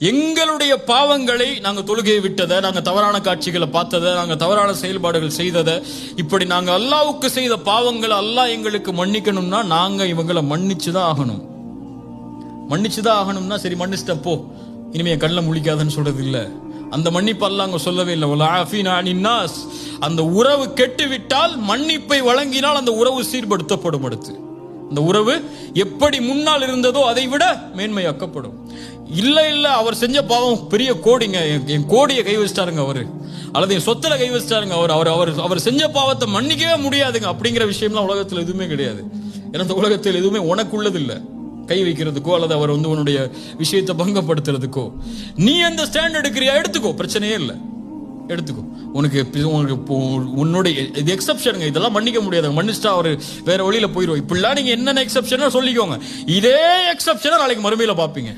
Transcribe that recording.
எங்களுடைய பாவங்களை நாங்கள் தொழுகையை விட்டதை நாங்கள் தவறான காட்சிகளை பார்த்ததை நாங்கள் தவறான செயல்பாடுகள் செய்ததை இப்படி நாங்கள் அல்லாவுக்கு செய்த பாவங்களை அல்லாஹ் எங்களுக்கு மன்னிக்கணும்னா நாங்கள் இவங்களை மன்னிச்சு தான் ஆகணும். மன்னிச்சு தான் ஆகணும்னா சரி மன்னிச்சிட்ட போ. இனிமே என் கண்ணில் முழிக்காதுன்னு சொல்றது இல்லை அந்த மன்னிப்பு அல்லாஹ் அங்க சொல்லவே இல்லை. அந்த உறவு கெட்டு விட்டால் மன்னிப்பை வழங்கினால் அந்த உறவு சீர்படுத்தப்படும் அடுத்து. அந்த உறவு எப்படி முன்னால் இருந்ததோ அதை விட மேன்மையாக்கப்படும். இல்லை இல்லை அவர் செஞ்ச பாவம் பெரிய கோடிங்க. என்- என் கோடியை கை வச்சிட்டாருங்க அவரு. அல்லது என் சொத்தில் கை வச்சிட்டாருங்க அவர். அவர் அவர் அவர் செஞ்ச பாவத்தை மன்னிக்கவே முடியாதுங்க. அப்படிங்கிற விஷயம்லாம் உலகத்தில் எதுவுமே கிடையாது. ஏன்னா இந்த உலகத்தில் எதுவுமே உனக்குள்ளது இல்லை கை வைக்கிறதுக்கோ அல்லது அவர் வந்து உன்னுடைய விஷயத்தை பங்கப்படுத்துறதுக்கோ. நீ அந்த ஸ்டாண்ட் எடுக்கிறியா எடுத்துக்கோ பிரச்சனையே இல்லை. எடுத்துக்கோ. உனக்கு உனக்கு உன்னுடைய இது எக்ஸப்ஷனுங்க இதெல்லாம் மன்னிக்க முடியாது. மன்னிச்சிட்டா அவர் வேற வழியில போயிடுவோம் இப்படிலாம் நீங்க என்னென்ன எக்ஸப்ஷனா சொல்லிக்கோங்க. இதே எக்ஸப்ஷனை நாளைக்கு மறுமையில பாப்பீங்க